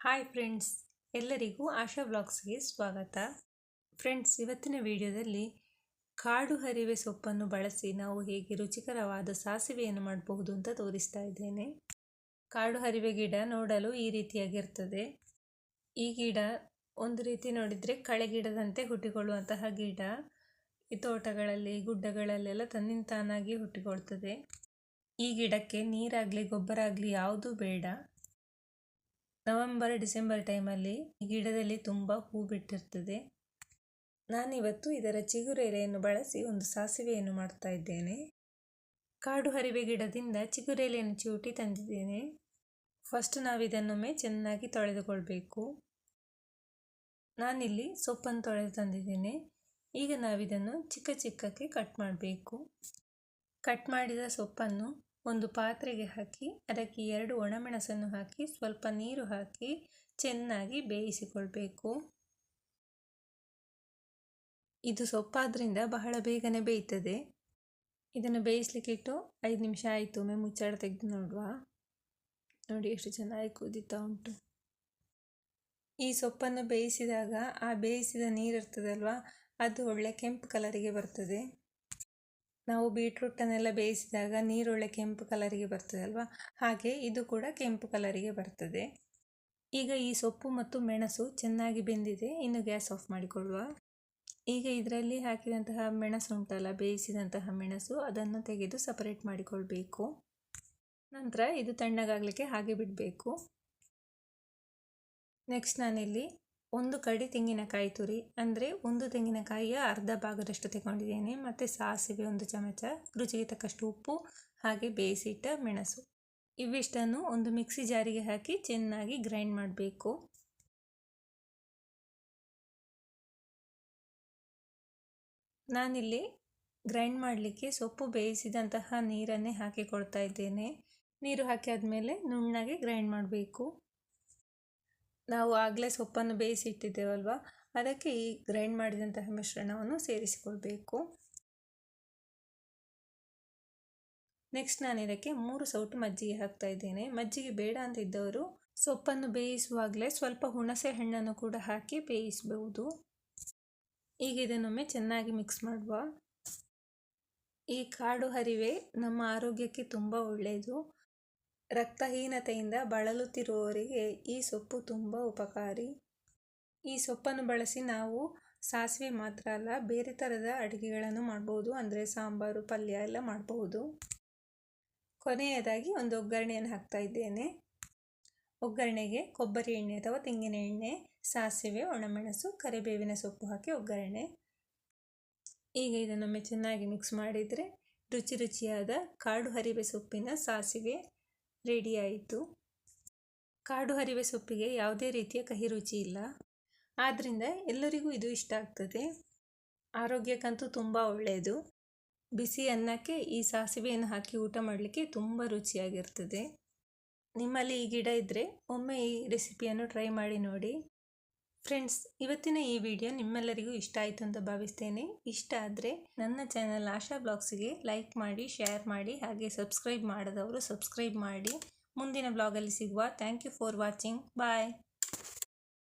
Hi friends ಎಲ್ಲರಿಗೂ ಆಶಾ ಬ್ಲಾಗ್ಸ್ಗೆ ಸ್ವಾಗತ. Friends ಇವತ್ತಿನ ವಿಡಿಯೋದಲ್ಲಿ ಕಾಡು ಹರಿವೆ ಸೊಪ್ಪನ್ನು ಬಳಸಿ ನಾವು ಹೇಗೆ ರುಚಿಕರವಾದ ಸಾಸಿವೆಯನ್ನು ಮಾಡಬಹುದು ಅಂತ ತೋರಿಸ್ತಾ ಇದ್ದೇನೆ. ಕಾಡು ಹರಿವೆ ಗಿಡ ನೋಡಲು ಈ ರೀತಿಯಾಗಿರ್ತದೆ. ಈ ಗಿಡ ಒಂದು ರೀತಿ ನೋಡಿದರೆ ಕಳೆ ಗಿಡದಂತೆ ಹುಟ್ಟಿಕೊಳ್ಳುವಂತಹ ಗಿಡ. ಈ ತೋಟಗಳಲ್ಲಿ, ಗುಡ್ಡಗಳಲ್ಲೆಲ್ಲ ತನ್ನಿಂತಾನಾಗಿ ಹುಟ್ಟಿಕೊಳ್ತದೆ. ಈ ಗಿಡಕ್ಕೆ ನೀರಾಗಲಿ, ಗೊಬ್ಬರ ಆಗಲಿ ಯಾವುದೂ ಬೇಡ. ನವೆಂಬರ್, ಡಿಸೆಂಬರ್ ಟೈಮಲ್ಲಿ ಗಿಡದಲ್ಲಿ ತುಂಬ ಹೂ ಬಿಟ್ಟಿರ್ತದೆ ನಾನಿವತ್ತು ಇದರ ಚಿಗುರು ಎಲೆಯನ್ನು ಬಳಸಿ ಒಂದು ಸಾಸಿವೆಯನ್ನು ಮಾಡ್ತಾ ಇದ್ದೇನೆ. ಕಾಡು ಹರಿವೆ ಗಿಡದಿಂದ ಚಿಗುರೆಲೆಯನ್ನು ಚಿವುಟಿ ತಂದಿದ್ದೇನೆ. ಫಸ್ಟ್ ನಾವು ಇದನ್ನೊಮ್ಮೆ ಚೆನ್ನಾಗಿ ತೊಳೆದುಕೊಳ್ಬೇಕು. ನಾನಿಲ್ಲಿ ಸೊಪ್ಪನ್ನು ತೊಳೆದು ತಂದಿದ್ದೇನೆ. ಈಗ ನಾವಿದನ್ನು ಚಿಕ್ಕ ಚಿಕ್ಕಕ್ಕೆ ಕಟ್ ಮಾಡಬೇಕು. ಕಟ್ ಮಾಡಿದ ಸೊಪ್ಪನ್ನು ಒಂದು ಪಾತ್ರೆಗೆ ಹಾಕಿ, ಅದಕ್ಕೆ ಎರಡು ಒಣಮೆಣಸನ್ನು ಹಾಕಿ, ಸ್ವಲ್ಪ ನೀರು ಹಾಕಿ ಚೆನ್ನಾಗಿ ಬೇಯಿಸಿಕೊಳ್ಬೇಕು. ಇದು ಸೊಪ್ಪಾದ್ರಿಂದ ಬಹಳ ಬೇಗನೆ ಬೇಯ್ತದೆ. ಇದನ್ನು ಬೇಯಿಸ್ಲಿಕ್ಕೆ ಇಟ್ಟು ಐದು ನಿಮಿಷ ಆಯಿತು. ಒಮ್ಮೆ ಮುಚ್ಚಾಡ ತೆಗೆದು ನೋಡುವ. ನೋಡಿ ಎಷ್ಟು ಚೆನ್ನಾಗಿ ಕುದೀತಾ ಉಂಟು. ಈ ಸೊಪ್ಪನ್ನು ಬೇಯಿಸಿದಾಗ ಆ ಬೇಯಿಸಿದ ನೀರಿರ್ತದಲ್ವ, ಅದು ಒಳ್ಳೆ ಕೆಂಪು ಕಲರಿಗೆ ಬರ್ತದೆ. ನಾವು ಬೀಟ್ರೂಟನ್ನೆಲ್ಲ ಬೇಯಿಸಿದಾಗ ನೀರೊಳ್ಳೆ ಕೆಂಪು ಕಲರಿಗೆ ಬರ್ತದೆ ಅಲ್ವಾ? ಹಾಗೆ ಇದು ಕೂಡ ಕೆಂಪು ಕಲರಿಗೆ ಬರ್ತದೆ. ಈಗ ಈ ಸೊಪ್ಪು ಮತ್ತು ಮೆಣಸು ಚೆನ್ನಾಗಿ ಬೆಂದಿದೆ. ಇನ್ನು ಗ್ಯಾಸ್ ಆಫ್ ಮಾಡಿಕೊಳ್ಳುವ. ಈಗ ಇದರಲ್ಲಿ ಹಾಕಿದಂತಹ ಮೆಣಸು ಉಂಟಲ್ಲ, ಬೇಯಿಸಿದಂತಹ ಮೆಣಸು, ಅದನ್ನು ತೆಗೆದು ಸಪರೇಟ್ ಮಾಡಿಕೊಳ್ಬೇಕು. ನಂತರ ಇದು ತಣ್ಣಗಾಗಲಿಕ್ಕೆ ಹಾಗೆ ಬಿಡಬೇಕು. ನೆಕ್ಸ್ಟ್ ನಾನಿಲ್ಲಿ ಒಂದು ಕಡಿ ತೆಂಗಿನಕಾಯಿ ತುರಿ, ಅಂದರೆ ಒಂದು ತೆಂಗಿನಕಾಯಿಯ ಅರ್ಧ ಭಾಗದಷ್ಟು ತಗೊಂಡಿದ್ದೇನೆ. ಮತ್ತು ಸಾಸಿವೆ ಒಂದು ಚಮಚ, ರುಚಿಗೆ ತಕ್ಕಷ್ಟು ಉಪ್ಪು, ಹಾಗೆ ಬೇಯಿಸಿಟ್ಟ ಮೆಣಸು. ಇವಿಷ್ಟನ್ನು ಒಂದು ಮಿಕ್ಸಿ ಜಾರಿಗೆ ಹಾಕಿ ಚೆನ್ನಾಗಿ ಗ್ರೈಂಡ್ ಮಾಡಬೇಕು. ನಾನಿಲ್ಲಿ ಗ್ರೈಂಡ್ ಮಾಡಲಿಕ್ಕೆ ಸೊಪ್ಪು ಬೇಯಿಸಿದಂತಹ ನೀರನ್ನೇ ಹಾಕಿಕೊಳ್ತಾ ಇದ್ದೇನೆ. ನೀರು ಹಾಕಿ ಆದಮೇಲೆ ನುಣ್ಣಗೆ ಗ್ರೈಂಡ್ ಮಾಡಬೇಕು. ನಾವು ಆಗಲೇ ಸೊಪ್ಪನ್ನು ಬೇಯಿಸಿಟ್ಟಿದ್ದೇವಲ್ವ? ಅದಕ್ಕೆ ಈ ಗ್ರೈಂಡ್ ಮಾಡಿದಂತಹ ಮಿಶ್ರಣವನ್ನು ಸೇರಿಸಿಕೊಳ್ಬೇಕು. ನೆಕ್ಸ್ಟ್ ನಾನು ಇದಕ್ಕೆ ಮೂರು ಸೌಟು ಮಜ್ಜಿಗೆ ಹಾಕ್ತಾ ಇದ್ದೇನೆ. ಮಜ್ಜಿಗೆ ಬೇಡ ಅಂತ ಇದ್ದವರು ಸೊಪ್ಪನ್ನು ಬೇಯಿಸುವಾಗಲೇ ಸ್ವಲ್ಪ ಹುಣಸೆ ಹಣ್ಣನ್ನು ಕೂಡ ಹಾಕಿ ಬೇಯಿಸಬಹುದು ಈಗ ಇದನ್ನೊಮ್ಮೆ ಚೆನ್ನಾಗಿ ಮಿಕ್ಸ್ ಮಾಡುವ. ಈ ಕಾಡು ಹರಿವೆ ನಮ್ಮ ಆರೋಗ್ಯಕ್ಕೆ ತುಂಬ ಒಳ್ಳೆಯದು. ರಕ್ತಹೀನತೆಯಿಂದ ಬಳಲುತ್ತಿರುವವರಿಗೆ ಈ ಸೊಪ್ಪು ತುಂಬ ಉಪಕಾರಿ. ಈ ಸೊಪ್ಪನ್ನು ಬಳಸಿ ನಾವು ಸಾಸಿವೆ ಮಾತ್ರ ಅಲ್ಲ, ಬೇರೆ ಥರದ ಅಡುಗೆಗಳನ್ನು ಮಾಡ್ಬೋದು. ಅಂದರೆ ಸಾಂಬಾರು, ಪಲ್ಯ ಎಲ್ಲ ಮಾಡಬಹುದು ಕೊನೆಯದಾಗಿ ಒಂದು ಒಗ್ಗರಣೆಯನ್ನು ಹಾಕ್ತಾ ಇದ್ದೇನೆ. ಒಗ್ಗರಣೆಗೆ ಕೊಬ್ಬರಿ ಎಣ್ಣೆ ಅಥವಾ ತೆಂಗಿನ ಎಣ್ಣೆ, ಸಾಸಿವೆ, ಒಣಮೆಣಸು, ಕರಿಬೇವಿನ ಸೊಪ್ಪು ಹಾಕಿ ಒಗ್ಗರಣೆ. ಈಗ ಇದನ್ನೊಮ್ಮೆ ಚೆನ್ನಾಗಿ ಮಿಕ್ಸ್ ಮಾಡಿದರೆ ರುಚಿ ರುಚಿಯಾದ ಕಾಡು ಹರಿವೆ ಸೊಪ್ಪಿನ ಸಾಸಿವೆ ರೆಡಿ ಆಯಿತು. ಕಾಡು ಹರಿವೆ ಸೊಪ್ಪಿಗೆ ಯಾವುದೇ ರೀತಿಯ ಕಹಿ ರುಚಿ ಇಲ್ಲ. ಆದ್ದರಿಂದ ಎಲ್ಲರಿಗೂ ಇದು ಇಷ್ಟ ಆಗ್ತದೆ. ಆರೋಗ್ಯಕ್ಕಂತೂ ತುಂಬ ಒಳ್ಳೆಯದು ಬಿಸಿ ಅನ್ನಕ್ಕೆ ಈ ಸಾಸಿವೆಯನ್ನು ಹಾಕಿ ಊಟ ಮಾಡಲಿಕ್ಕೆ ತುಂಬ ರುಚಿಯಾಗಿರ್ತದೆ. ನಿಮ್ಮಲ್ಲಿ ಈ ಗಿಡ ಇದ್ದರೆ ಒಮ್ಮೆ ಈ ರೆಸಿಪಿಯನ್ನು ಟ್ರೈ ಮಾಡಿ ನೋಡಿ. ಫ್ರೆಂಡ್ಸ್ ಇವತ್ತಿನ ಈ ವಿಡಿಯೋ ನಿಮ್ಮೆಲ್ಲರಿಗೂ ಇಷ್ಟ ಆಯಿತು ಅಂತ ಭಾವಿಸ್ತೇನೆ. ಇಷ್ಟ ಆದರೆ ನನ್ನ ಚಾನಲ್ ಆಶಾ ಬ್ಲಾಗ್ಸಿಗೆ ಲೈಕ್ ಮಾಡಿ ಶೇರ್ ಮಾಡಿ, ಹಾಗೆ ಸಬ್ಸ್ಕ್ರೈಬ್ ಮಾಡದವರು ಸಬ್ಸ್ಕ್ರೈಬ್ ಮಾಡಿ. ಮುಂದಿನ ಬ್ಲಾಗಲ್ಲಿ ಸಿಗುವ. Thank you for watching bye